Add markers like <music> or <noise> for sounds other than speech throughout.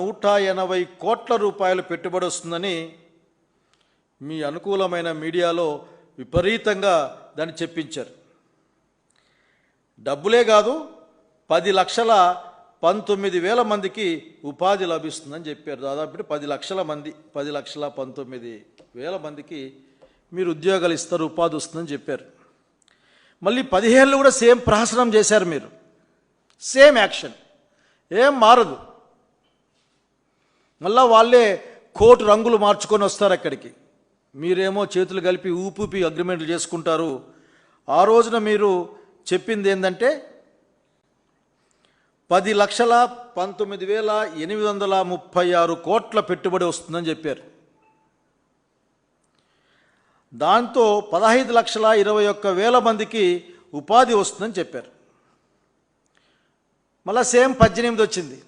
నూట ఎనభై కోట్ల రూపాయలు పెట్టుబడి వస్తుందని మీ అనుకూలమైన మీడియాలో విపరీతంగా దాన్ని చెప్పించారు. డబ్బులే కాదు పది లక్షల పంతొమ్మిది వేల మందికి ఉపాధి లభిస్తుందని చెప్పారు. దాదాపు పది లక్షల మంది పది లక్షల పంతొమ్మిది వేల మందికి మీరు ఉద్యోగాలు ఇస్తారు ఉపాధి వస్తుందని చెప్పారు. మళ్ళీ పదిహేళ్ళు కూడా సేమ్ ప్రహసనం చేశారు మీరు. Same action. ఏం మారదు. మళ్ళా వాళ్ళే కోటు రంగులు మార్చుకొని వస్తారు అక్కడికి. మీరేమో చేతులు కలిపి ఊపూపి అగ్రిమెంట్లు చేసుకుంటారు. ఆ రోజున మీరు చెప్పింది ఏంటంటే పది లక్షల పంతొమ్మిది వేల ఎనిమిది వందల ముప్పై ఆరు కోట్ల పెట్టుబడి వస్తుందని చెప్పారు. దాంతో పదహైదు లక్షల ఇరవై ఒక్క వేల మందికి ఉపాధి వస్తుందని చెప్పారు. మళ్ళా సేమ్ పద్దెనిమిది వచ్చింది.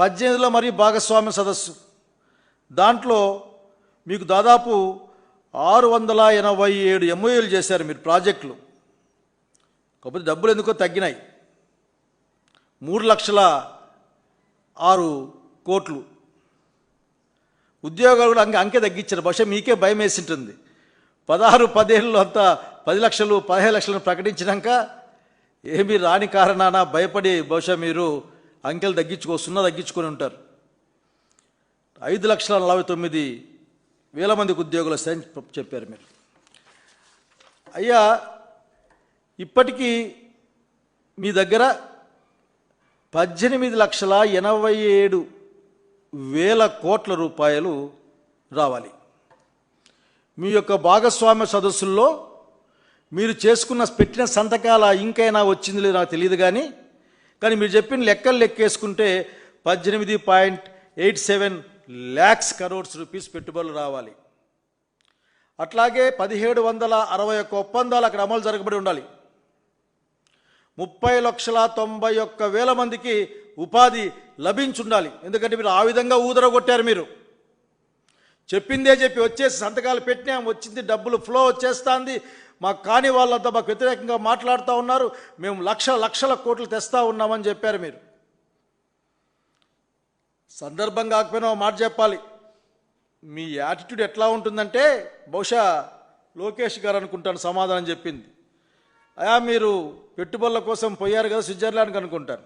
పద్దెనిమిదిలో మరి భాగస్వామ్య సదస్సు. దాంట్లో మీకు దాదాపు ఆరు వందల ఎనభై ఏడు ఎంఓఏలు చేశారు మీరు ప్రాజెక్టులు. కాకపోతే డబ్బులు ఎందుకో తగ్గినాయి. మూడు లక్షల ఆరు కోట్లు. ఉద్యోగాలు కూడా అంకె అంకె తగ్గించారు. బహుశా మీకే భయం వేసి ఉంటుంది పదహారు పదేళ్ళు అంతా పది లక్షలు పదిహేను లక్షలను ప్రకటించినాక ఏమీ రాని కారణాన భయపడి బహుశా మీరు అంకెలు తగ్గించుకో సున్నా తగ్గించుకొని ఉంటారు. ఐదు లక్షల నలభై తొమ్మిది వేల మందికి ఉద్యోగులు వస్తాయని చెప్పారు మీరు. అయ్యా ఇప్పటికీ మీ దగ్గర పద్దెనిమిది లక్షల ఎనభై ఏడు వేల కోట్ల రూపాయలు రావాలి. మీ యొక్క భాగస్వామ్య సదస్సుల్లో మీరు చేసుకున్న పెట్టిన సంతకాల ఇంకైనా వచ్చింది లేదో నాకు తెలియదు కానీ కానీ మీరు చెప్పిన లెక్కలు లెక్కేసుకుంటే పద్దెనిమిది point eight seven lakhs crores rupees పెట్టుబడులు రావాలి. అట్లాగే పదిహేడు వందల అరవై ఒక్క ఒప్పందాలు అక్కడ అమలు జరగబడి ఉండాలి. ముప్పై లక్షల తొంభై ఒక్క వేల మందికి ఉపాధి లభించుండాలి. ఎందుకంటే మీరు ఆ విధంగా ఊదరగొట్టారు మీరు. చెప్పిందే చెప్పి వచ్చేసి సంతకాలు పెట్టినాం వచ్చింది డబ్బులు ఫ్లో వచ్చేస్తుంది మాకు కాని వాళ్ళంతా మాకు వ్యతిరేకంగా మాట్లాడుతూ ఉన్నారు. మేము లక్ష లక్షల కోట్లు తెస్తా ఉన్నామని చెప్పారు మీరు. సందర్భం కాకపోయినా మాట చెప్పాలి. మీ యాటిట్యూడ్ ఎట్లా ఉంటుందంటే బహుశా లోకేష్ గారు అనుకుంటాను సమాధానం చెప్పింది. అయా మీరు పెట్టుబడుల కోసం పోయారు కదా స్విట్జర్లాండ్కి అనుకుంటాను.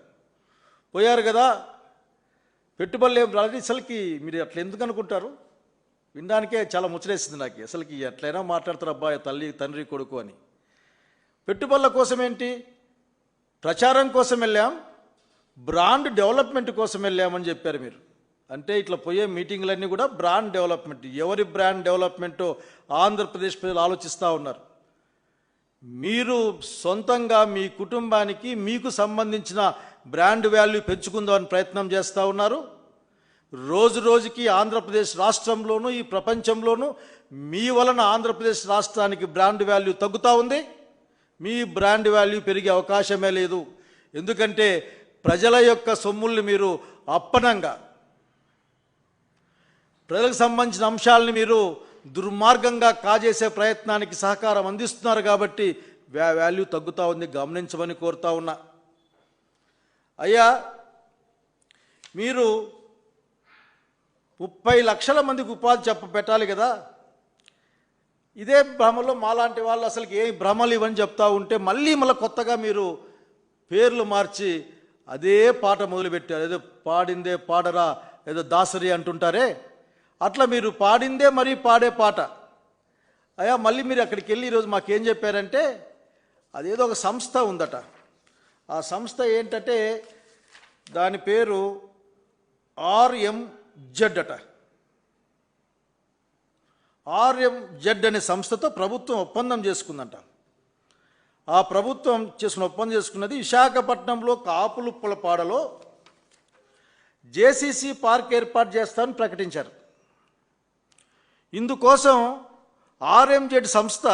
పోయారు కదా పెట్టుబడులు ఏం రాలేదు. అసలుకి మీరు అట్లా ఎందుకు అనుకుంటారు? వినడానికే చాలా ముచ్చటేసింది నాకు. అసలుకి ఎట్లయినా మాట్లాడతారు అబ్బాయి తల్లి తండ్రి కొడుకు అని. పెట్టుబడుల కోసం ఏంటి ప్రచారం కోసం వెళ్ళాం బ్రాండ్ డెవలప్మెంట్ కోసం వెళ్ళామని చెప్పారు మీరు. అంటే ఇట్లా పోయే మీటింగ్లన్నీ కూడా బ్రాండ్ డెవలప్మెంట్. ఎవరి బ్రాండ్ డెవలప్మెంటో ఆంధ్రప్రదేశ్ ప్రజలు ఆలోచిస్తూ ఉన్నారు. మీరు సొంతంగా మీ కుటుంబానికి మీకు సంబంధించిన బ్రాండ్ వాల్యూ పెంచుకుందామని ప్రయత్నం చేస్తూ ఉన్నారు. రోజు రోజుకి ఆంధ్రప్రదేశ్ రాష్ట్రంలోనూ ఈ ప్రపంచంలోనూ మీ వలన ఆంధ్రప్రదేశ్ రాష్ట్రానికి బ్రాండ్ వాల్యూ తగ్గుతూ ఉంది. మీ బ్రాండ్ వాల్యూ పెరిగే అవకాశమే లేదు. ఎందుకంటే ప్రజల యొక్క సొమ్ముల్ని మీరు అప్పనంగా ప్రజలకు సంబంధించిన అంశాలని మీరు దుర్మార్గంగా కాజేసే ప్రయత్నానికి సహకారం అందిస్తున్నారు కాబట్టి వ్యా వాల్యూ తగ్గుతూ ఉంది. గమనించమని కోరుతా ఉన్నా. అయ్యా మీరు ముప్పై లక్షల మందికి ఉపాధి చెప్ప పెట్టాలి కదా. ఇదే భ్రమలో మాలాంటి వాళ్ళు అసలు ఏ భ్రమలు ఇవని చెప్తా ఉంటే మళ్ళీ మళ్ళీ కొత్తగా మీరు పేర్లు మార్చి అదే పాట మొదలుపెట్టారు. ఏదో పాడిందే పాడరా ఏదో దాసరి అంటుంటారే. అట్లా మీరు పాడిందే మరీ పాడే పాట. అయ్యా మళ్ళీ మీరు అక్కడికి వెళ్ళి ఈరోజు మాకేం చెప్పారంటే అదేదో ఒక సంస్థ ఉందట. ఆ సంస్థ ఏంటంటే దాని పేరు ఆర్ఎం జెడ్ అట ఆర్ఎం జెడ్ అనే సంస్థతో ప్రభుత్వం ఒప్పందం చేసుకుందంట. ఆ ప్రభుత్వం చేసిన ఒప్పందం చేసుకున్నది విశాఖపట్నంలో కాపులుప్పలపాడలో జేసీసీ పార్క్ ఏర్పాటు చేస్తామని ప్రకటించారు. ఇందుకోసం ఆర్ఎంజెడ్ సంస్థ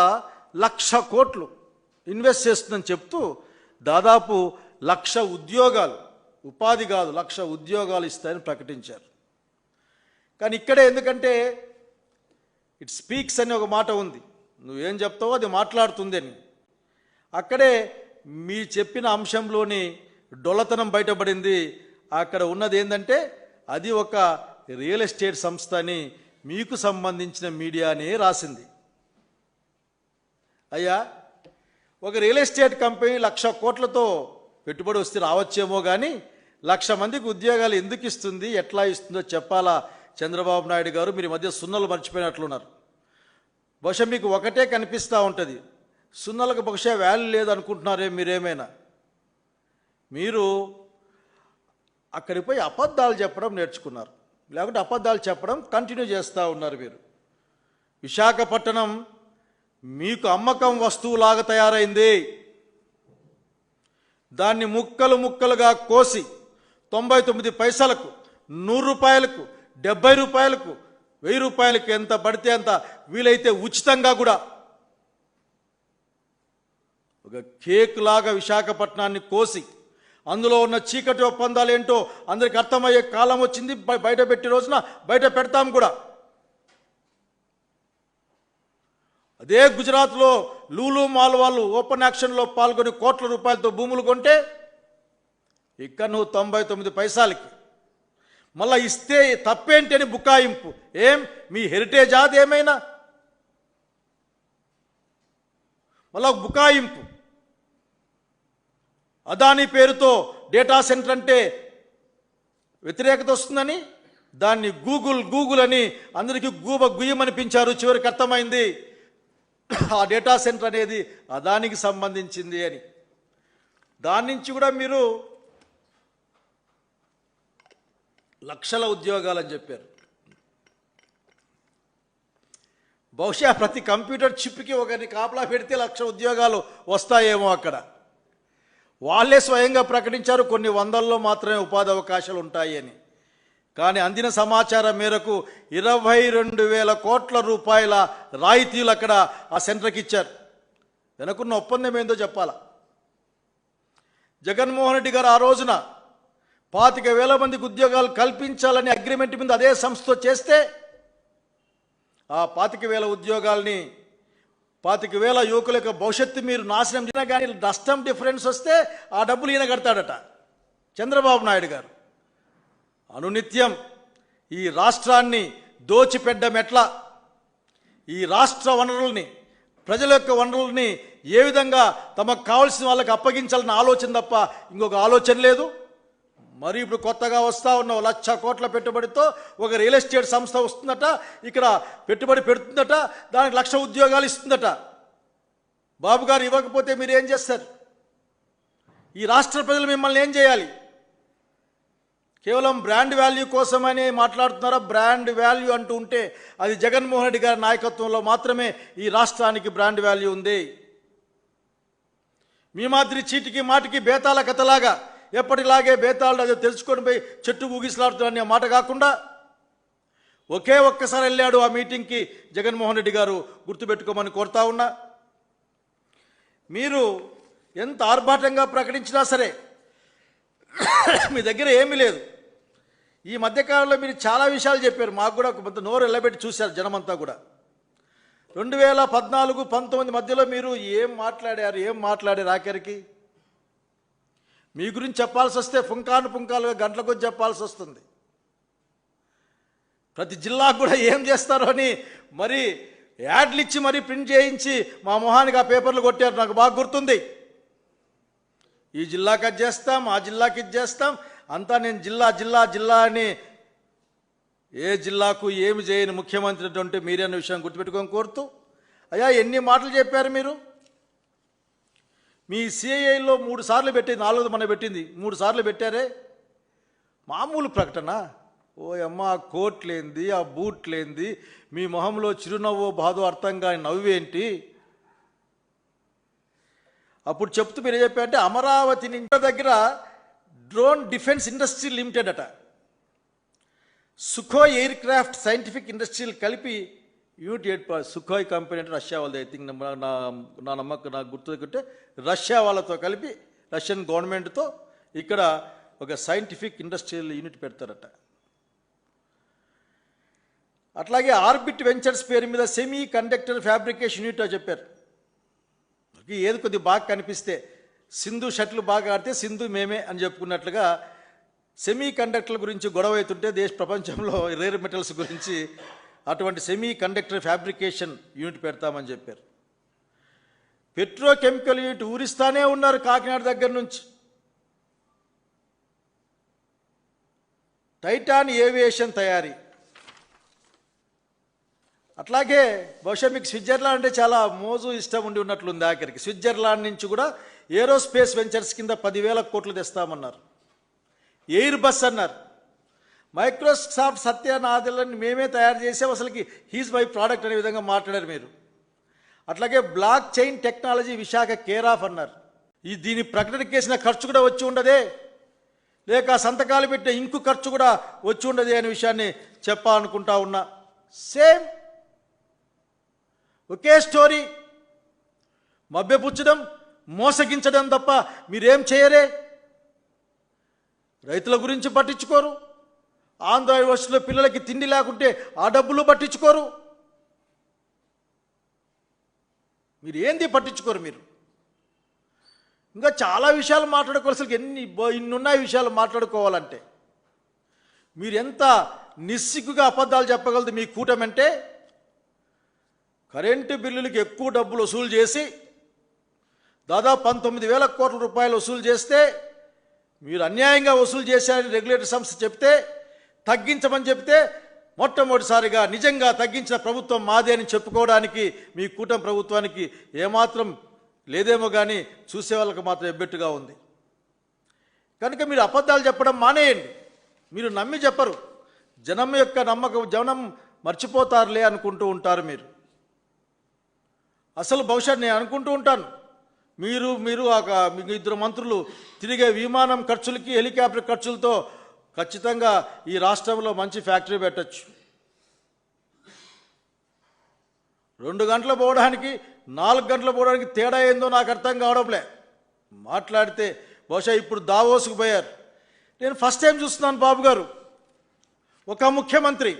లక్ష కోట్లు ఇన్వెస్ట్ చేస్తుందని చెప్తూ దాదాపు లక్ష ఉద్యోగాలు ఉపాధి కాదు లక్ష ఉద్యోగాలు ఇస్తాయని ప్రకటించారు. కానీ ఇక్కడే ఎందుకంటే ఇట్ స్పీక్స్ అని ఒక మాట ఉంది. నువ్వేం చెప్తావో అది మాట్లాడుతుంది అని అక్కడే మీ చెప్పిన అంశంలోని డొల్లతనం బయటపడింది. అక్కడ ఉన్నది ఏంటంటే అది ఒక రియల్ ఎస్టేట్ సంస్థ అని మీకు సంబంధించిన మీడియానే రాసింది. అయ్యా ఒక రియల్ ఎస్టేట్ కంపెనీ లక్ష కోట్లతో పెట్టుబడి వస్తే రావచ్చేమో కానీ లక్ష మందికి ఉద్యోగాలు ఎందుకు ఇస్తుంది ఎట్లా ఇస్తుందో చెప్పాలా? చంద్రబాబు నాయుడు గారు మీరు మధ్య సున్నలు మర్చిపోయినట్లున్నారు. బహుశా మీకు ఒకటే కనిపిస్తూ ఉంటుంది. సున్నలకు బహుశా వాల్యూ లేదనుకుంటున్నారే మీరేమైనా. మీరు అక్కడికి పోయి అబద్ధాలు చెప్పడం నేర్చుకున్నారు. లేకుంటే అబద్ధాలు చెప్పడం కంటిన్యూ చేస్తూ ఉన్నారు మీరు. విశాఖపట్నం మీకు అమ్మకం వస్తువులాగా తయారైంది. దాన్ని ముక్కలు ముక్కలుగా కోసి తొంభై తొమ్మిది పైసలకు నూరు రూపాయలకు డెబ్బై రూపాయలకు వెయ్యి రూపాయలకు ఎంత పడితే అంత వీలైతే ఉచితంగా కూడా ఒక కేక్ లాగా విశాఖపట్నాన్ని కోసి అందులో ఉన్న చీకటి ఒప్పందాలు ఏంటో అందరికి అర్థమయ్యే కాలం వచ్చింది బయట పెట్టి రోజున బయట పెడతాం కూడా. అదే గుజరాత్లో లూలు మాల్ వాళ్ళు ఓపెన్ యాక్షన్లో పాల్గొని కోట్ల రూపాయలతో భూములు కొంటే ఇక్కడ నువ్వు తొంభై తొమ్మిది పైసలకి మళ్ళా ఇస్తే తప్పేంటి అని బుకాయింపు. ఏం? మీ హెరిటేజ్ అది ఏమైనా? మళ్ళా బుకాయింపు. అదాని పేరుతో డేటా సెంటర్ అంటే వ్యతిరేకత వస్తుందని దాన్ని గూగుల్ గూగుల్ అని అందరికీ గూబ గుయ్యమనిపించారు చివరికి అర్థమైంది ఆ డేటా సెంటర్ అనేది అదానికి సంబంధించింది అని. దాని నుంచి కూడా మీరు లక్షల ఉద్యోగాలని చెప్పారు. బహుశా ప్రతి కంప్యూటర్ చిప్కి ఒకరిని కాపలా పెడితే లక్ష ఉద్యోగాలు వస్తాయేమో అక్కడ. వాళ్ళే స్వయంగా ప్రకటించారు కొన్ని వందల్లో మాత్రమే ఉపాధి అవకాశాలు ఉంటాయి అని కానీ అందిన సమాచారం మేరకు ఇరవై రెండు వేల కోట్ల రూపాయల రాయితీలు అక్కడ ఆ సెంటర్కి ఇచ్చారు. వెనకున్న ఒప్పందం ఏందో చెప్పాలా? జగన్మోహన్ రెడ్డి గారు ఆ రోజున పాతిక వేల మందికి ఉద్యోగాలు కల్పించాలని అగ్రిమెంట్ మీద అదే సంస్థతో చేస్తే ఆ పాతిక వేల ఉద్యోగాల్ని పాతిక వేల యువకుల యొక్క భవిష్యత్తు మీరు నాశనం చేసినా కానీ నష్టం డిఫరెన్స్ వస్తే ఆ డబ్బులు ఈయన కడతాడట. చంద్రబాబు నాయుడు గారు. అనునిత్యం ఈ రాష్ట్రాన్ని దోచిపెట్టడం ఎట్లా ఈ రాష్ట్ర వనరుల్ని ప్రజల యొక్క వనరుల్ని ఏ విధంగా తమకు కావాల్సిన వాళ్ళకి అప్పగించాలన్న ఆలోచన తప్ప ఇంకొక ఆలోచన లేదు. మరి ఇప్పుడు కొత్తగా వస్తూ ఉన్న లక్ష కోట్ల పెట్టుబడితో ఒక రియల్ ఎస్టేట్ సంస్థ వస్తుందట ఇక్కడ పెట్టుబడి పెడుతుందట దానికి లక్ష ఉద్యోగాలు ఇస్తుందట. బాబు గారు ఇవ్వకపోతే మీరు ఏం చేస్తారు? ఈ రాష్ట్ర ప్రజలు మిమ్మల్ని ఏం చేయాలి? కేవలం బ్రాండ్ వాల్యూ కోసమని మాట్లాడుతున్నారా? బ్రాండ్ వాల్యూ అంటూ ఉంటే అది జగన్మోహన్ రెడ్డి గారి నాయకత్వంలో మాత్రమే ఈ రాష్ట్రానికి బ్రాండ్ వాల్యూ ఉంది. మీ మాదిరి చీటికి మాటికి బేతాల కథలాగా ఎప్పటిలాగే బేతాళుడు అదే తెలుసుకొని పోయి చెట్టు ఊగిసలాడుతున్న మాట కాకుండా ఒకే ఒక్కసారి వెళ్ళాడు ఆ మీటింగ్కి జగన్మోహన్ రెడ్డి గారు గుర్తుపెట్టుకోమని కోరుతా ఉన్నా. మీరు ఎంత ఆర్భాటంగా ప్రకటించినా సరే <coughs> మీ దగ్గర ఏమీ లేదు. ఈ మధ్యకాలంలో మీరు చాలా విషయాలు చెప్పారు. మాకు కూడా కొంత నోరు ఎల్లబెట్టి చూశారు జనమంతా కూడా. రెండు వేల పద్నాలుగు పంతొమ్మిది మధ్యలో మీరు ఏం మాట్లాడారు ఏం మాట్లాడారు ఆఖరికి? మీ గురించి చెప్పాల్సి వస్తే పుంకాను పుంకాలుగా గంటల చెప్పాల్సి వస్తుంది. ప్రతి జిల్లాకు కూడా ఏం చేస్తారో అని మరి యాడ్లు ఇచ్చి మరీ ప్రింట్ చేయించి మా మొహానికి ఆ పేపర్లు కొట్టారు. నాకు బాగా గుర్తుంది. ఈ జిల్లాకి అది చేస్తాం ఆ జిల్లాకి ఇది చేస్తాం. అంతా నేను జిల్లా జిల్లా జిల్లా అని ఏ జిల్లాకు ఏమి చేయని ముఖ్యమంత్రి అంటే మీరే అన్న విషయం గుర్తుపెట్టుకొని కోరుతూ. అయ్యా ఎన్ని మాటలు చెప్పారు మీరు? మీ సిఐఐలో మూడు సార్లు పెట్టింది నాలుగు మన పెట్టింది. మూడు సార్లు పెట్టారే? మామూలు ప్రకటన. ఓ అమ్మ ఆ కోట్లేంది ఆ బూట్లేంది మీ మొహంలో చిరునవ్వు బాధో అర్థం కాని నవ్వేంటి? అప్పుడు చెప్తూ మీరు చెప్పారంటే అమరావతి నింట దగ్గర డ్రోన్ డిఫెన్స్ ఇండస్ట్రీ లిమిటెడ్ అట. సుఖో ఎయిర్ క్రాఫ్ట్ సైంటిఫిక్ ఇండస్ట్రీలు కలిపి యూనిట్ ఎయిట్ సుఖోయ్ కంపెనీ అంటే రష్యా వాళ్ళది ఐ థింక్ నా నా నమ్మకం నాకు గుర్తుకుంటే రష్యా వాళ్ళతో కలిపి రష్యన్ గవర్నమెంట్తో ఇక్కడ ఒక సైంటిఫిక్ ఇండస్ట్రియల్ యూనిట్ పెడతారట. అట్లాగే ఆర్బిట్ వెంచర్స్ పేరు మీద సెమీ కండక్టర్ ఫ్యాబ్రికేషన్ యూనిట్ అని చెప్పారు. ఏది కొద్ది బాగా కనిపిస్తే సింధు షట్లు బాగా ఆడితే సింధు మేమే అని చెప్పుకున్నట్లుగా సెమీ కండక్టర్ల గురించి గొడవ అవుతుంటే దేశ ప్రపంచంలో రేర్ మెటల్స్ గురించి అటువంటి సెమీ కండక్టర్ ఫ్యాబ్రికేషన్ యూనిట్ పెడతామని చెప్పారు. పెట్రోకెమికల్ యూనిట్ ఊరిస్తానే ఉన్నారు కాకినాడ దగ్గర నుంచి. టైటాన్ ఏవియేషన్ తయారీ. అట్లాగే బహుశా మీకు స్విట్జర్లాండ్ అంటే చాలా మోజు ఇష్టం ఉండి ఉన్నట్లుంది ఆఖరికి. స్విట్జర్లాండ్ నుంచి కూడా ఏరోస్పేస్ వెంచర్స్ కింద పదివేల కోట్లు తెస్తామన్నారు. ఎయిర్ బస్ అన్నారు. మైక్రోసాఫ్ట్ సత్యనాథులను మేమే తయారు చేసాం. అసలుకి హీజ్ మై ప్రోడక్ట్ అనే విధంగా మాట్లాడారు మీరు. అట్లాగే blockchain technology Visakha care of అన్నారు. ఈ దీని ప్రకటనకి చేసిన ఖర్చు కూడా వచ్చి ఉండదే. లేక సంతకాలు పెట్టిన ఇంకు ఖర్చు కూడా వచ్చి ఉండదే అనే విషయాన్ని చెప్పాలనుకుంటా ఉన్నా. సేమ్ ఒకే స్టోరీ మభ్యపుచ్చడం మోసగించడం తప్ప మీరేం చేయరే. రైతుల గురించి పట్టించుకోరు. ఆంధ్ర యూనివర్సిటీలో పిల్లలకి తిండి లేకుంటే ఆ డబ్బులు పట్టించుకోరు. మీరు ఏంది పట్టించుకోరు మీరు? ఇంకా చాలా విషయాలు మాట్లాడుకోవాల్సి ఎన్ని ఇన్నున్నాయి విషయాలు మాట్లాడుకోవాలంటే. మీరు ఎంత నిస్సిగ్గుగా అబద్ధాలు చెప్పగలదు మీ కూటమి అంటే కరెంటు బిల్లులకి ఎక్కువ డబ్బులు వసూలు చేసి దాదాపు పంతొమ్మిది వేల కోట్ల రూపాయలు వసూలు చేస్తే మీరు అన్యాయంగా వసూలు చేశారని రెగ్యులేటర్ సంస్థ చెప్తే తగ్గించమని చెప్తే మొట్టమొదటిసారిగా నిజంగా తగ్గించిన ప్రభుత్వం మాదే అని చెప్పుకోవడానికి మీ కూటమి ప్రభుత్వానికి ఏమాత్రం లేదేమో కానీ చూసే వాళ్ళకి మాత్రం ఎబ్బెట్టుగా ఉంది. కనుక మీరు అబద్ధాలు చెప్పడం మానేయండి. మీరు నమ్మి చెప్పరు. జనం యొక్క నమ్మకం జనం మర్చిపోతారులే అనుకుంటూ ఉంటారు మీరు. అసలు బహుశా నేను అనుకుంటూ ఉంటాను. మీరు మీరు ఒక మీ ఇద్దరు మంత్రులు తిరిగే విమానం ఖర్చులకి హెలికాప్టర్ ఖర్చులతో ఖచ్చితంగా ఈ రాష్ట్రంలో మంచి ఫ్యాక్టరీ పెట్టచ్చు. రెండు గంటలు పోవడానికి నాలుగు గంటలు పోవడానికి తేడా ఏందో నాకు అర్థం కావడంలే. మాట్లాడితే బహుశా ఇప్పుడు దావోసుకు పోయారు. నేను ఫస్ట్ టైం చూస్తున్నాను బాబు గారు. ఒక ముఖ్యమంత్రి.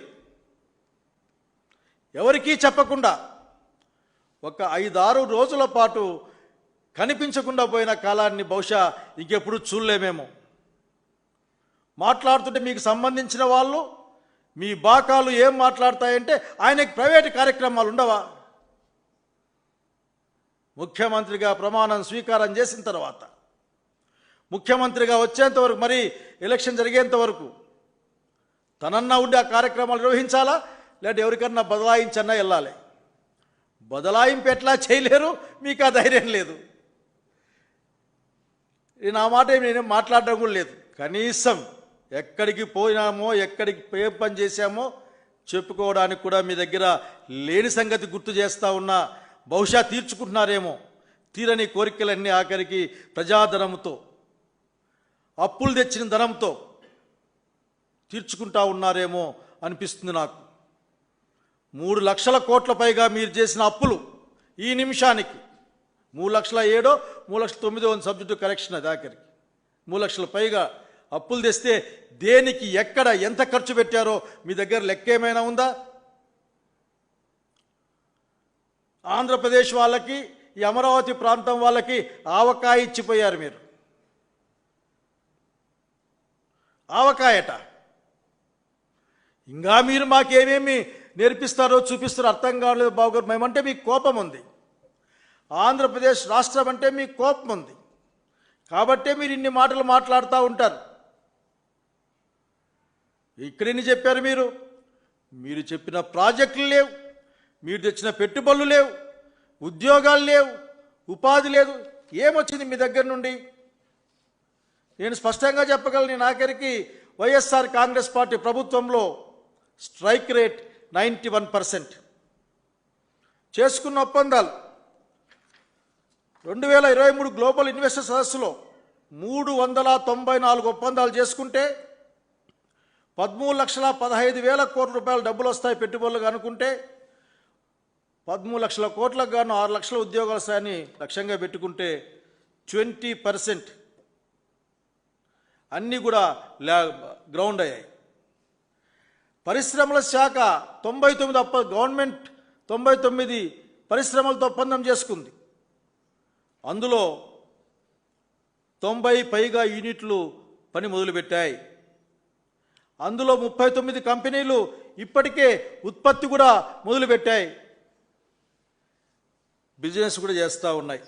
ఎవరికీ చెప్పకుండా ఒక ఐదారు రోజుల పాటు కనిపించకుండా పోయిన కాలాన్ని బహుశా ఇంకెప్పుడు చూడలేమేమో. మాట్లాడుతుంటే మీకు సంబంధించిన వాళ్ళు మీ బాకాలు ఏం మాట్లాడతాయంటే ఆయనకి ప్రైవేట్ కార్యక్రమాలు ఉండవా? ముఖ్యమంత్రిగా ప్రమాణం స్వీకారం చేసిన తర్వాత ముఖ్యమంత్రిగా వచ్చేంత వరకు మరి ఎలక్షన్ జరిగేంత వరకు తనన్నా ఉండి ఆ కార్యక్రమాలు నిర్వహించాలా? లేదంటే ఎవరికన్నా బదలాయించన్నా వెళ్ళాలి? బదలాయింపు ఎట్లా చేయలేరు? మీకు ఆ ధైర్యం లేదు. నేను ఆ మాట ఏమి నేనేం మాట్లాడడం కూడా లేదు. కనీసం ఎక్కడికి పోయినామో ఎక్కడికి ఏ పని చేశామో చెప్పుకోవడానికి కూడా మీ దగ్గర లేని సంగతి గుర్తు చేస్తా ఉన్నా. బహుశా తీర్చుకుంటున్నారేమో. తీరని కోరికలన్నీ ఆఖరికి ప్రజాధనంతో అప్పులు తెచ్చిన ధనంతో తీర్చుకుంటా ఉన్నారేమో అనిపిస్తుంది నాకు. మూడు లక్షల కోట్ల పైగా మీరు చేసిన అప్పులు ఈ నిమిషానికి. మూడు లక్షల ఏడో మూడు లక్షల తొమ్మిదో సబ్జెక్టు కరెక్షన్ అది ఆఖరికి. మూడు లక్షల పైగా అప్పులు తెస్తే దేనికి ఎక్కడ ఎంత ఖర్చు పెట్టారో మీ దగ్గర లెక్క ఏమైనా ఉందా? ఆంధ్రప్రదేశ్ వాళ్ళకి ఈ అమరావతి ప్రాంతం వాళ్ళకి ఆవకాయ ఇచ్చిపోయారు మీరు. ఆవకాయట. ఇంకా మీరు మాకేమేమి నేర్పిస్తారో చూపిస్తారో అర్థం కావట్లేదు బాబుగారు. మేమంటే మీకు కోపం ఉంది. ఆంధ్రప్రదేశ్ రాష్ట్రం అంటే మీకు కోపం ఉంది. కాబట్టే మీరు ఇన్ని మాటలు మాట్లాడుతూ ఉంటారు. ఇక్కడెన్ని చెప్పారు మీరు? మీరు చెప్పిన ప్రాజెక్టులు లేవు. మీరు తెచ్చిన పెట్టుబడులు లేవు. ఉద్యోగాలు లేవు. ఉపాధి లేదు. ఏమొచ్చింది మీ దగ్గర నుండి? నేను స్పష్టంగా చెప్పగలను నాకరికి వైఎస్ఆర్ కాంగ్రెస్ పార్టీ ప్రభుత్వంలో strike rate ninety one percent. చేసుకున్న ఒప్పందాలు. రెండు వేల ఇరవై మూడు గ్లోబల్ ఇన్వెస్టర్ సదస్సులో మూడు వందల తొంభై నాలుగు ఒప్పందాలు చేసుకుంటే పదమూడు లక్షల పదహైదు వేల కోట్ల రూపాయల డబ్బులు వస్తాయి పెట్టుబడులు అనుకుంటే పదమూడు లక్షల కోట్లకు గాను ఆరు లక్షల ఉద్యోగాలు స్థాయిని లక్ష్యంగా పెట్టుకుంటే ట్వంటీ పర్సెంట్ అన్నీ కూడా ల్యా గ్రౌండ్ అయ్యాయి. పరిశ్రమల శాఖ తొంభై తొమ్మిది అప్ప గవర్నమెంట్ తొంభై తొమ్మిది పరిశ్రమలతో ఒప్పందం చేసుకుంది. అందులో తొంభై పైగా యూనిట్లు పని మొదలుపెట్టాయి. అందులో ముప్పై తొమ్మిది కంపెనీలు ఇప్పటికే ఉత్పత్తి కూడా మొదలుపెట్టాయి. బిజినెస్ కూడా చేస్తూ ఉన్నాయి.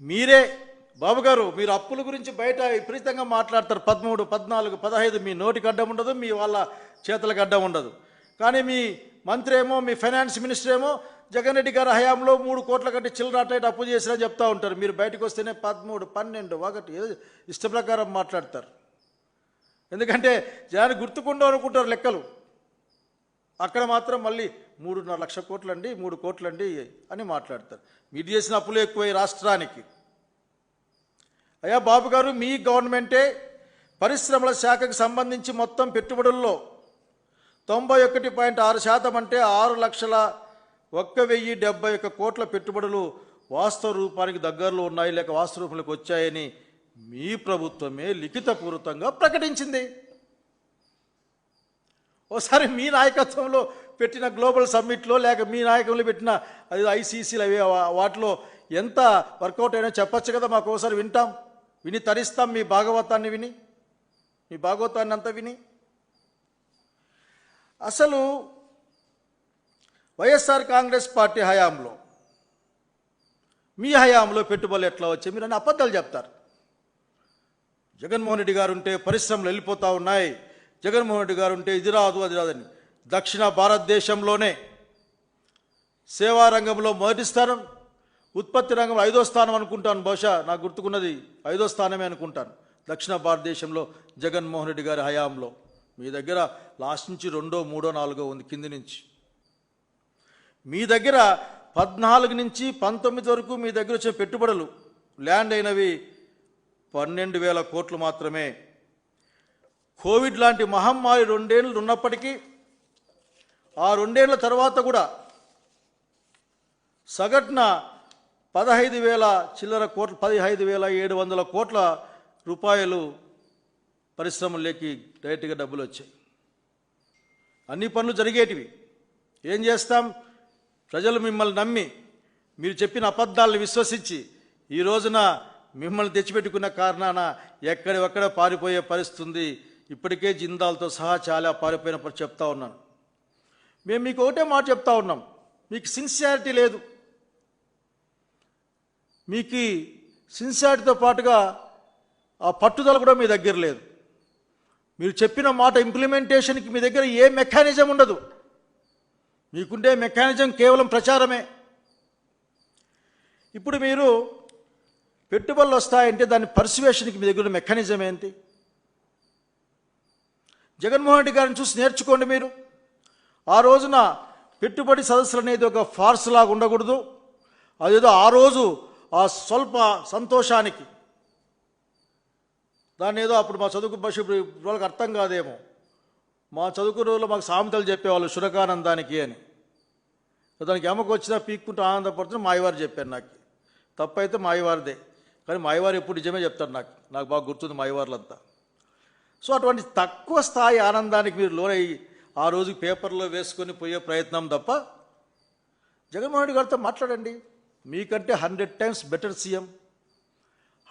మీరే బాబు గారు మీరు అప్పుల గురించి బయట విపరీతంగా మాట్లాడతారు. పదమూడు పద్నాలుగు పదహైదు మీ నోటికి అడ్డం ఉండదు మీ వాళ్ళ చేతులకు అడ్డం ఉండదు. కానీ మీ మంత్రి ఏమో మీ ఫైనాన్స్ మినిస్టర్ ఏమో జగన్ రెడ్డి గారి హయాంలో మూడు కోట్ల కంటే చిల్లరాటైట్ అప్పు చేసినా చెప్తా ఉంటారు. మీరు బయటకు వస్తేనే పదమూడు పన్నెండు ఒకటి ఏదో ఇష్ట ప్రకారం మాట్లాడతారు. ఎందుకంటే జనాన్ని గుర్తుకుండా అనుకుంటారు లెక్కలు. అక్కడ మాత్రం మళ్ళీ మూడున్నర లక్ష కోట్లండి మూడు కోట్లండి అని మాట్లాడతారు. మీరు చేసిన అప్పులు ఎక్కువై రాష్ట్రానికి. అయ్యా బాబు గారు మీ గవర్నమెంటే పరిశ్రమల శాఖకు సంబంధించి మొత్తం పెట్టుబడుల్లో తొంభై ఒకటి పాయింట్ ఆరు శాతం అంటే ఆరు లక్షల ఒక్క వెయ్యి డెబ్బై ఒక్క కోట్ల పెట్టుబడులు వాస్తవ రూపానికి దగ్గరలో ఉన్నాయి లేక వాస్తవ రూపంలోకి వచ్చాయని మీ ప్రభుత్వమే లిఖితపూర్వకంగా ప్రకటించింది. ఓసారి మీ నాయకత్వంలో పెట్టిన గ్లోబల్ సమ్మిట్లో లేక మీ నాయకంలో పెట్టిన అది ఐసీసీలు అవి వాటిలో ఎంత వర్కౌట్ అయినా చెప్పొచ్చు కదా మాకు ఒకసారి వింటాం. విని తరిస్తాం మీ భాగవతాన్ని విని. మీ భాగవతాన్ని అంతా విని. అసలు వైఎస్ఆర్ కాంగ్రెస్ పార్టీ హయాంలో మీ హయాంలో పెట్టుబడులు ఎట్లా వచ్చాయి? మీరు అన్ని అబద్ధాలు చెప్తారు. జగన్మోహన్ రెడ్డి గారు ఉంటే పరిశ్రమలు వెళ్ళిపోతూ ఉన్నాయి. జగన్మోహన్ రెడ్డి గారు ఉంటే ఇది రాదు అది రాదని దక్షిణ భారతదేశంలోనే సేవా రంగంలో మొదటి స్థానం ఉత్పత్తి రంగంలో ఐదో స్థానం అనుకుంటాను. బహుశా నాకు గుర్తుకున్నది ఐదో స్థానమే అనుకుంటాను. దక్షిణ భారతదేశంలో జగన్మోహన్ రెడ్డి గారి హయాంలో. మీ దగ్గర లాస్ట్ నుంచి రెండో మూడో నాలుగో ఉంది కింది నుంచి. మీ దగ్గర పద్నాలుగు నుంచి పంతొమ్మిది వరకు మీ దగ్గర వచ్చే పెట్టుబడులు ల్యాండ్ అయినవి పన్నెండు వేల కోట్లు మాత్రమే. కోవిడ్ లాంటి మహమ్మారి రెండేళ్ళు ఉన్నప్పటికీ ఆ రెండేళ్ళ తర్వాత కూడా సగటున పదహైదు వేల చిల్లర కోట్ల పదిహైదు వేల ఏడు వందల కోట్ల రూపాయలు పరిశ్రమల్లోకి డైరెక్ట్గా డబ్బులు వచ్చాయి. అన్ని పనులు జరిగేటివి. ఏం చేస్తాం? ప్రజలు మిమ్మల్ని నమ్మి మీరు చెప్పిన అబద్ధాలను విశ్వసించి ఈ రోజున మిమ్మల్ని తెచ్చిపెట్టుకున్న కారణాన ఎక్కడెక్కడ పారిపోయే పరిస్థితి ఉంది ఇప్పటికే జిందాల్తో సహా చాలా పారిపోయినప్పుడు చెప్తా ఉన్నాను. మేము మీకు ఒకటే మాట చెప్తా ఉన్నాం. మీకు సిన్సియారిటీ లేదు. మీకు సిన్సియారిటీతో పాటుగా ఆ పట్టుదల కూడా మీ దగ్గర లేదు. మీరు చెప్పిన మాట ఇంప్లిమెంటేషన్కి మీ దగ్గర ఏ మెకానిజం ఉండదు. మీకుండే మెకానిజం కేవలం ప్రచారమే. ఇప్పుడు మీరు పెట్టుబడులు వస్తాయంటే దాని పర్సువేషన్కి మీ దగ్గర మెకానిజం ఏంటి? జగన్మోహన్ రెడ్డి గారిని చూసి నేర్చుకోండి మీరు. ఆ రోజున పెట్టుబడి సదస్సులు అనేది ఒక ఫార్స్ లాగా ఉండకూడదు. అదేదో ఆ రోజు ఆ స్వల్ప సంతోషానికి. దాన్ని ఏదో అప్పుడు మా చదువుకు భాష ఇప్పుడు వాళ్ళకి అర్థం కాదేమో. మా చదువుకు రోజుల్లో మాకు సామెతలు చెప్పేవాళ్ళు శునకానందానికి అని. దానికి ఎమకు వచ్చినా పీక్కుంటూ ఆనందపడుతున్నా మాయవారు చెప్పారు నాకు. తప్పైతే మాయవారిదే. కానీ మాయవారు ఎప్పుడు నిజమే చెప్తారు నాకు. నాకు బాగా గుర్తుంది మాయవార్లంతా. సో అటువంటి తక్కువ స్థాయి ఆనందానికి మీరు లోనై ఆ రోజు పేపర్లో వేసుకొని పోయే ప్రయత్నం తప్ప జగన్మోహన్ రెడ్డి గారితో మాట్లాడండి. మీకంటే hundred times better CM.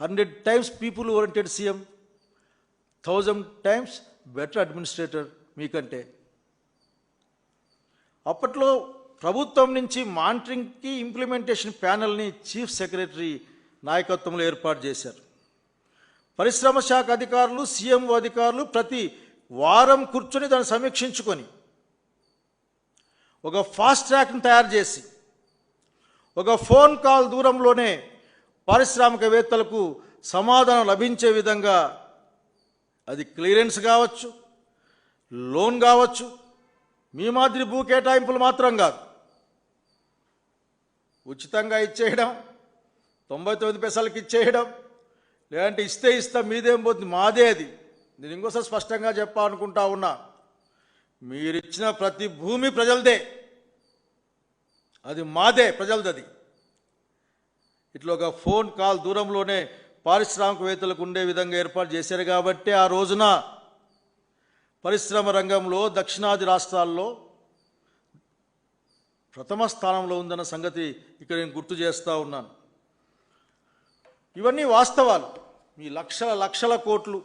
Hundred times people oriented CM. Thousand times better administrator మీకంటే. అప్పట్లో ప్రభుత్వం నుంచి మానిటరింగ్కి ఇంప్లిమెంటేషన్ ప్యానల్ని చీఫ్ సెక్రటరీ నాయకత్వంలో ఏర్పాటు చేశారు. పరిశ్రమ శాఖ అధికారులు సీఎంఓ అధికారులు ప్రతి వారం కూర్చొని దాన్ని సమీక్షించుకొని ఒక ఫాస్ట్ ట్రాక్ను తయారు చేసి ఒక ఫోన్ కాల్ దూరంలోనే పారిశ్రామికవేత్తలకు సమాధానం లభించే విధంగా అది క్లియరెన్స్ కావచ్చు లోన్ కావచ్చు మీ మాదిరి భూ కేటాయింపులు మాత్రం కాదు. ఉచితంగా ఇచ్చేయడం తొంభై తొమ్మిది పైసలకి ఇచ్చేయడం. లేదంటే ఇస్తే ఇస్తా మీదేం పోతుంది? మాదే అది. నేను ఇంకోసారి స్పష్టంగా చెప్పాలనుకుంటా ఉన్నా. మీరిచ్చిన ప్రతి భూమి ప్రజలదే. అది మాదే ప్రజలది అది ఇట్లా ఒక ఫోన్ కాల్ దూరంలోనే పారిశ్రామికవేత్తలకు ఉండే విధంగా ఏర్పాటు చేశారు కాబట్టి ఆ రోజున పరిశ్రమ రంగంలో దక్షిణాది రాష్ట్రాల్లో ప్రథమ స్థానంలో ఉందన్న సంగతి ఇక్కడ నేను గుర్తు చేస్తూ ఉన్నాను. ఇవన్నీ వాస్తవాలు. మీ లక్షల లక్షల కోట్లు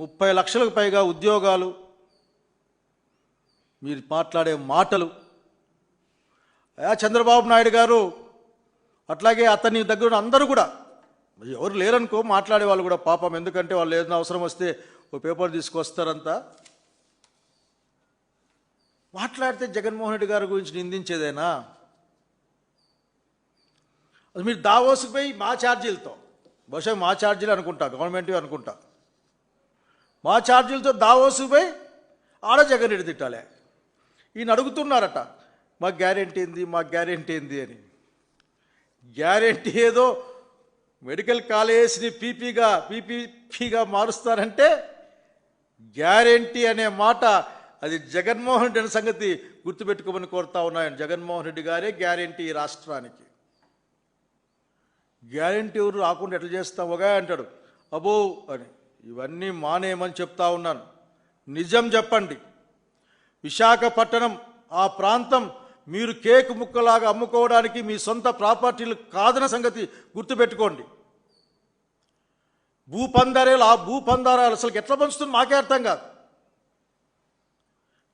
ముప్పై లక్షలకు పైగా ఉద్యోగాలు మీరు మాట్లాడే మాటలు. చంద్రబాబు నాయుడు గారు అట్లాగే అతని దగ్గర అందరూ కూడా ఎవరు లేరనుకో మాట్లాడే వాళ్ళు కూడా పాపం. ఎందుకంటే వాళ్ళు ఏదైనా అవసరం వస్తే ఓ పేపర్ తీసుకొస్తారంతా. మాట్లాడితే జగన్మోహన్ రెడ్డి గారి గురించి నిందించేదేనా? అది మీరు దావోస్కి పోయి మా ఛార్జీలతో. బహుశా మా ఛార్జీలు అనుకుంటా గవర్నమెంట్ అనుకుంటా. మా ఛార్జీలతో దావోస్కి పోయి ఆడ జగన్ రెడ్డి తిట్టాలే. ఈయన అడుగుతున్నారట మా గ్యారెంటీ ఏంది మా గ్యారెంటీ ఏంది అని. గ్యారెంటీ ఏదో మెడికల్ కాలేజ్ని పీపీగా పీపీపీగా మారుస్తారంటే గ్యారెంటీ అనే మాట అది జగన్మోహన్ రెడ్డి అనే సంగతి గుర్తుపెట్టుకోమని కోరుతా ఉన్నాను జగన్మోహన్ రెడ్డి గారే గ్యారెంటీ రాష్ట్రానికి. గ్యారెంటీ ఎవరు రాకుండా ఎట్లా చేస్తావు ఒకే అంటాడు అబో అని. ఇవన్నీ మానేయమని చెప్తా ఉన్నాను. నిజం చెప్పండి. విశాఖపట్నం ఆ ప్రాంతం మీరు కేక్ ముక్కలాగా అమ్ముకోవడానికి మీ సొంత ప్రాపర్టీలు కాదన్న సంగతి గుర్తుపెట్టుకోండి. భూపందారేలు ఆ భూపందారాలు అసలు ఎట్లా పంచుతుంది మాకే అర్థం కాదు.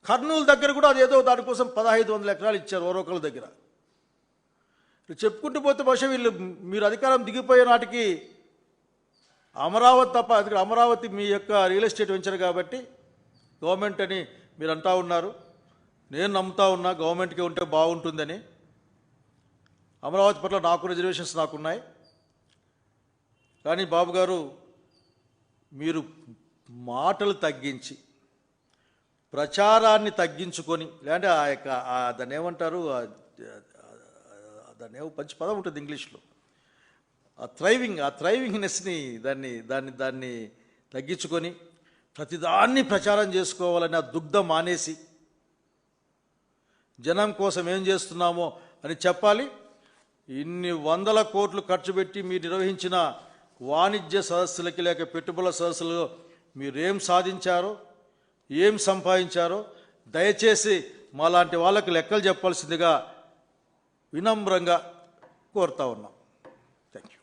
కర్నూలు దగ్గర కూడా అదేదో దానికోసం పదహైదు వందల ఎకరాలు ఇచ్చారు ఓరోకల దగ్గర. చెప్పుకుంటూ పోతే బహుశా వీళ్ళు మీరు అధికారం దిగిపోయే నాటికి అమరావతి తప్ప అది అమరావతి మీ యొక్క రియల్ ఎస్టేట్ వెంచర్ కాబట్టి గవర్నమెంట్ అని మీరు అంటా ఉన్నారు. నేను నమ్ముతా ఉన్నా గవర్నమెంట్కి ఉంటే బాగుంటుందని. అమరావతి పట్ల నాకు రిజర్వేషన్స్ నాకున్నాయి. కానీ బాబు గారు మీరు మాటలు తగ్గించి ప్రచారాన్ని తగ్గించుకొని లేదంటే ఆ యొక్క దాన్ని ఏమంటారు దాన్ని మంచి పదం ఉంటుంది ఇంగ్లీష్లో. ఆ థ్రైవింగ్ ఆ థ్రైవింగ్నెస్ని దాన్ని దాన్ని దాన్ని తగ్గించుకొని ప్రతిదాన్ని ప్రచారం చేసుకోవాలని ఆ దుగ్ధం మానేసి జనం కోసం ఏం చేస్తున్నామో అని చెప్పాలి. ఇన్ని వందల కోట్లు ఖర్చు పెట్టి మీరు నిర్వహించిన వాణిజ్య సదస్సులకి లేక పెట్టుబడుల సదస్సులు మీరేం సాధించారో ఏం సంపాదించారో దయచేసి మాలాంటి వాళ్ళకు లెక్కలు చెప్పాల్సిందిగా వినమ్రంగా కోరుతా ఉన్నాం. థ్యాంక్ యూ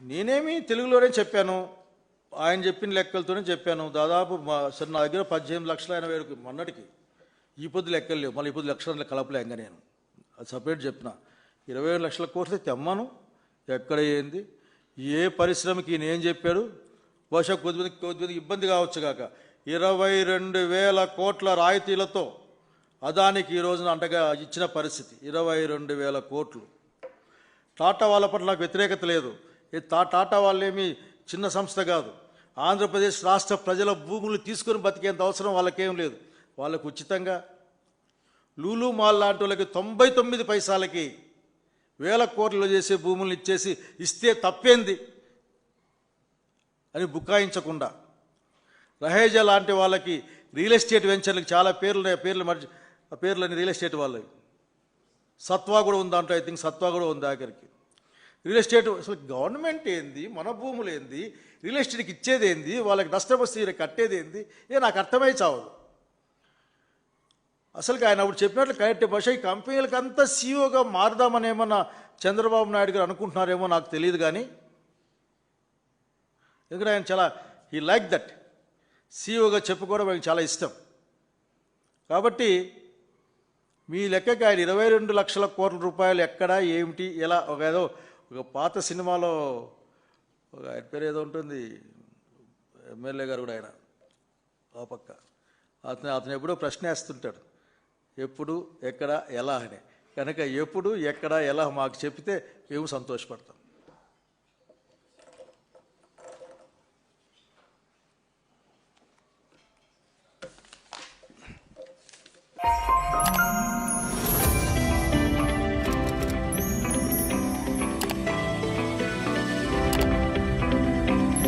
నేనేమి తెలుగులోనే చెప్పాను ఆయన చెప్పిన లెక్కలతోనే చెప్పాను. దాదాపు మా సరే నా దగ్గర పద్దెనిమిది లక్షల ఎనభై వేలకు మొన్నటికి ఈ పొద్దు లెక్కలు లేవు. మళ్ళీ ఈ పొద్దు లక్షల కలపలే ఇంకా నేను. అది సపరేట్ చెప్పిన. ఇరవై ఏడు లక్షల కోర్సు తెమ్మను. ఎక్కడ ఏంది? ఏ పరిశ్రమకి నేను ఏం చెప్పాడు? బహుశా కొద్దిమంది కొద్దిమంది ఇబ్బంది కావచ్చు కాక. ఇరవై రెండు వేల కోట్ల రాయితీలతో అదానికి ఈ రోజున అంటగా ఇచ్చిన పరిస్థితి. ఇరవై రెండు వేల కోట్లు. టాటా వాళ్ళ పట్ల నాకు వ్యతిరేకత లేదు. ఈ టా టాటా వాళ్ళేమి చిన్న సంస్థ కాదు. ఆంధ్రప్రదేశ్ రాష్ట్ర ప్రజల భూములు తీసుకొని బతికేంత అవసరం వాళ్ళకేం లేదు. వాళ్ళకు ఉచితంగా లూలు మాల్ లాంటి వాళ్ళకి తొంభై తొమ్మిది పైసలకి వేల కోట్లు చేసే భూములను ఇచ్చేసి ఇస్తే తప్పేంది అని బుకాయించకుండా రహేజా లాంటి వాళ్ళకి రియల్ ఎస్టేట్ వెంచర్లకు చాలా పేర్లు ఆ పేర్లు మర్చి పేర్లని రియల్ ఎస్టేట్ వాళ్ళవి. సత్వా కూడా ఉంది దాంట్లో ఐ థింక్ సత్వా కూడా ఉంది ఆఖరికి. రియల్ ఎస్టేట్ అసలు గవర్నమెంట్ ఏంది మన భూములు ఏంది రియల్ ఎస్టేట్కి ఇచ్చేది ఏంది వాళ్ళకి నష్టపరిస్థితి కట్టేది ఏంది ఏ నాకు అర్థమై చావదు. అసలు ఆయన అప్పుడు చెప్పినట్లు కరెక్ట్ భాష ఈ కంపెనీలకు అంతా సీఈఓగా మారుదామని ఏమన్నా చంద్రబాబు నాయుడు గారు అనుకుంటున్నారేమో నాకు తెలియదు కానీ ఎందుకంటే ఆయన చాలా హీ లైక్ దట్ సీఈఓగా చెప్పుకోవడం ఆయనకు చాలా ఇష్టం. కాబట్టి మీ లెక్కకి ఆయన ఇరవై రెండు లక్షల కోట్ల రూపాయలు ఎక్కడ ఏమిటి ఎలా ఒక ఏదో ఒక పాత సినిమాలో ఒక ఆయన పేరు ఏదో ఉంటుంది ఎమ్మెల్యే గారు కూడా ఆయన ఆ పక్క. అతను అతను ఎప్పుడో ప్రశ్న వేస్తుంటాడు ఎప్పుడు ఎక్కడ ఎలా అని. కనుక ఎప్పుడు ఎక్కడ ఎలా మాకు చెప్తే మేము సంతోషపడతాం.